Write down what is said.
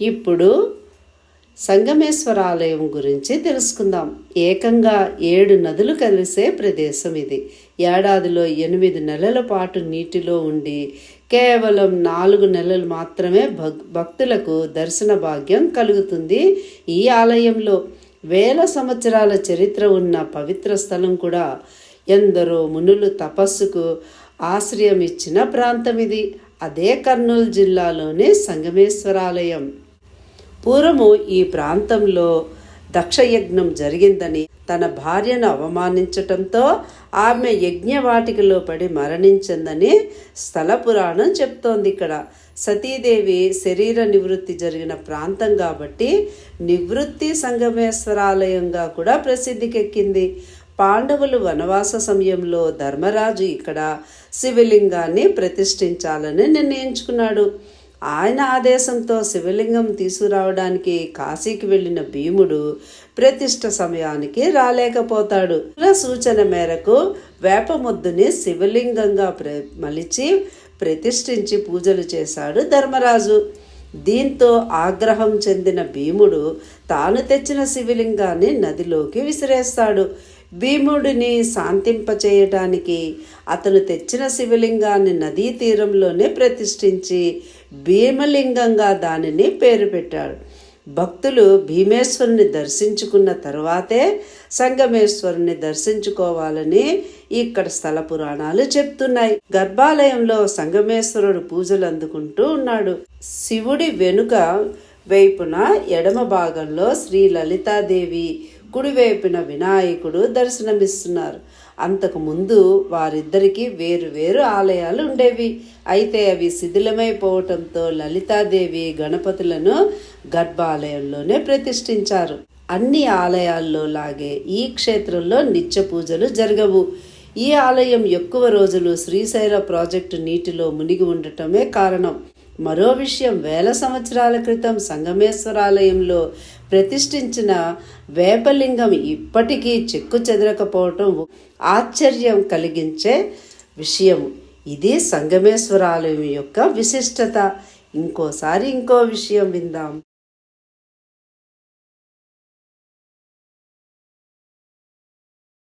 ఇప్పుడు సంగమేశ్వర ఆలయం గురించి తెలుసుకుందాం. ఏకంగా ఏడు నదులు కలిసే ప్రదేశం ఇది. ఏడాదిలో ఎనిమిది నెలల పాటు నీటిలో ఉండి కేవలం నాలుగు నెలలు మాత్రమే భక్ భక్తులకు దర్శన భాగ్యం కలుగుతుంది. ఈ ఆలయంలో వేల సంవత్సరాల చరిత్ర ఉన్న పవిత్ర స్థలం కూడా ఎందరో మునులు తపస్సుకు ఆశ్రయం ఇచ్చిన ప్రాంతం ఇది. అదే కర్నూలు జిల్లాలోని సంగమేశ్వరాలయం. పూర్వము ఈ ప్రాంతంలో దక్షయజ్ఞం జరిగిందని తన భార్యను అవమానించటంతో ఆమె యజ్ఞవాటికలో పడి మరణించిందని స్థల పురాణం చెప్తోంది ఇక్కడ. సతీదేవి శరీర నివృత్తి జరిగిన ప్రాంతం కాబట్టి నివృత్తి సంగమేశ్వరాలయంగా కూడా ప్రసిద్ధికెక్కింది. పాండవులు వనవాస సమయంలో ధర్మరాజు ఇక్కడ శివలింగాన్ని ప్రతిష్ఠించాలని నిర్ణయించుకున్నాడు. ఆయన ఆదేశంతో శివలింగం తీసుకురావడానికి కాశీకి వెళ్ళిన భీముడు ప్రతిష్ట సమయానికి రాలేకపోతాడు. ఇలా సూచన మేరకు వేపముద్దుని శివలింగంగా ప్ర మలిచి ప్రతిష్ఠించి పూజలు చేశాడు ధర్మరాజు. దీంతో ఆగ్రహం చెందిన భీముడు తాను తెచ్చిన శివలింగాన్ని నదిలోకి విసిరేస్తాడు. భీముడిని శాంతింపచేయటానికి అతను తెచ్చిన శివలింగాన్ని నదీ తీరంలోనే ప్రతిష్ఠించి భీమలింగంగా దానిని పేరు పెట్టాడు. భక్తులు భీమేశ్వరుని దర్శించుకున్న తర్వాతే సంగమేశ్వరుని దర్శించుకోవాలని ఇక్కడ స్థల పురాణాలు చెప్తున్నాయి. గర్భాలయంలో సంగమేశ్వరుడు పూజలు అందుకుంటూ ఉన్నాడు. శివుడి వెనుక వైపున ఎడమ భాగంలో శ్రీ లలితాదేవి కుడివైపున వినాయకుడు దర్శనమిస్తున్నారు. అంతకు ముందు వారిద్దరికీ వేరు వేరు ఆలయాలు ఉండేవి. అయితే అవి శిథిలమైపోవటంతో లలితాదేవి గణపతులను గర్భాలయంలోనే ప్రతిష్ఠించారు. అన్ని ఆలయాల్లో లాగే ఈ క్షేత్రంలో నిత్య పూజలు జరగవు. ఈ ఆలయం ఎక్కువ రోజులు శ్రీశైల ప్రాజెక్టు నీటిలో మునిగి ఉండటమే కారణం. మరో విషయం వేల సంవత్సరాల క్రితం సంగమేశ్వరాలయంలో ప్రతిష్ఠించిన వేపలింగం ఇప్పటికీ చెక్కు చెదరకపోవటం ఆశ్చర్యం కలిగించే విషయం ఇది సంగమేశ్వరాలయం యొక్క విశిష్టత. ఇంకోసారి ఇంకో విషయం విందాం.